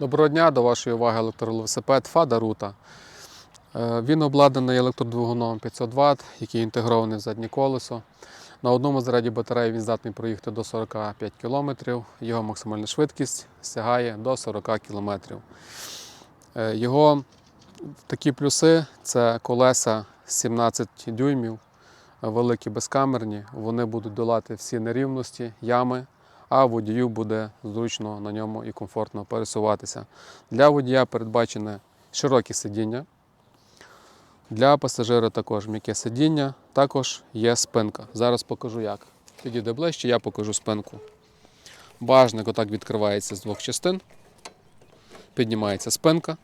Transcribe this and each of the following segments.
Доброго дня, до вашої уваги електровелосипед Fada Ruta. Е, Він обладнаний електродвигуном 500 Вт, який інтегрований в заднє колесо. На одному заряді батареї він здатний проїхати до 45 км. Його максимальна швидкість сягає до 40 км. Е, Його такі плюси це колеса 17 дюймів, великі безкамерні. Вони будуть долати всі нерівності, ями, а водію буде зручно на ньому і комфортно пересуватися. Для водія передбачене широкі сидіння. Для пасажира також м'яке сидіння, також є спинка. Зараз покажу як. Підійде ближче, я покажу спинку. Бажник отак відкривається з двох частин. Піднімається спинка.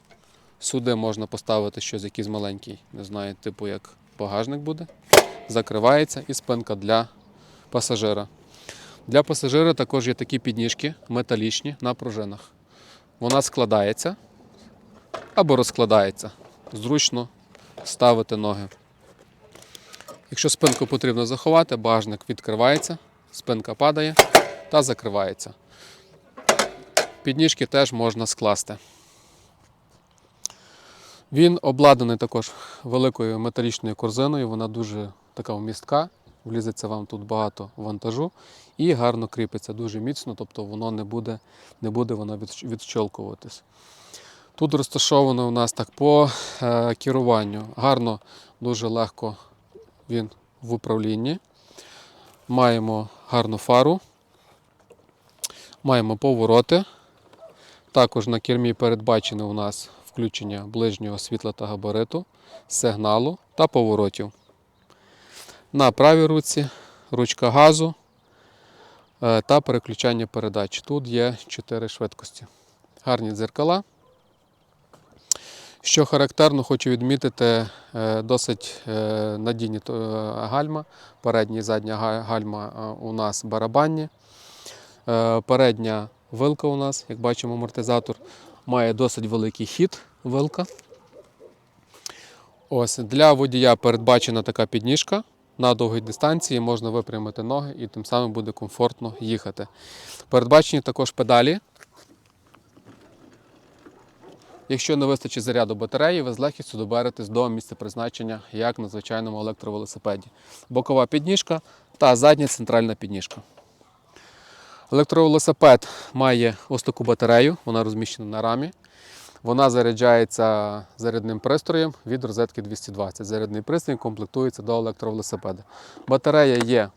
Сюди можна поставити щось якийсь маленький, не знаю, типу як багажник буде. Закривається і спинка для пасажира. Для пасажира також є такі підніжки металічні на пружинах. Вона складається або розкладається. Зручно ставити ноги. Якщо спинку потрібно заховати, багажник відкривається, спинка падає та закривається. Підніжки теж можна скласти. Він обладнаний також великою металічною корзиною, вона дуже така вмістка, влізеться вам тут багато вантажу і гарно кріпиться дуже міцно, тобто воно не буде, не буде воно відщолкуватись. Тут розташовано у нас так по е, керуванню. Гарно, дуже легко він в управлінні. Маємо гарну фару, маємо повороти. Також на кермі передбачено у нас включення ближнього світла та габариту, сигналу та поворотів. На правій руці ручка газу е, та переключання передач. Тут є 4 швидкості. Гарні дзеркала. Що характерно, хочу відмітити е, досить е, надійні гальма. Передня і задня гальма у нас барабанні. Передня вилка у нас, як бачимо, амортизатор має досить великий хід вилка. Ось для водія передбачена така підніжка. На довгій дистанції можна випрямити ноги і тим самим буде комфортно їхати. Передбачені також педалі. Якщо не вистачить заряду батареї, ви з легкістю доберетесь до місця призначення, як на звичайному електровелосипеді. Бокова підніжка та задня центральна підніжка. Електровелосипед має ось таку батарею, вона розміщена на рамі. Вона заряджається зарядним пристроєм від розетки 220. Зарядний пристрій комплектується до електровелосипеда. Батарея є,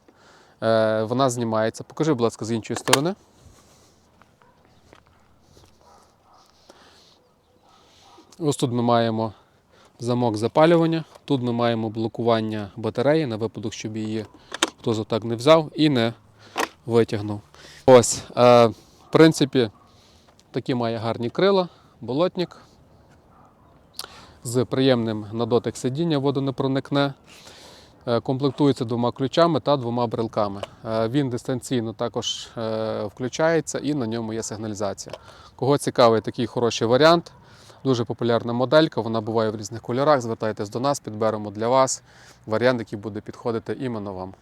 е, вона знімається. Покажи, будь ласка, з іншої сторони. Ось тут ми маємо замок запалювання, тут ми маємо блокування батареї на випадок, щоб її хтось отак не взяв і не витягнув. Ось, е, в принципі, такі має гарні крила, болотник. З приємним на дотик сидіння водонепроникне. Е, Комплектується двома ключами та двома брелками. Е, Він дистанційно також е, включається і на ньому є сигналізація. Кого цікавий такий хороший варіант, дуже популярна моделька, вона буває в різних кольорах. Звертайтесь до нас, підберемо для вас варіант, який буде підходити іменно вам.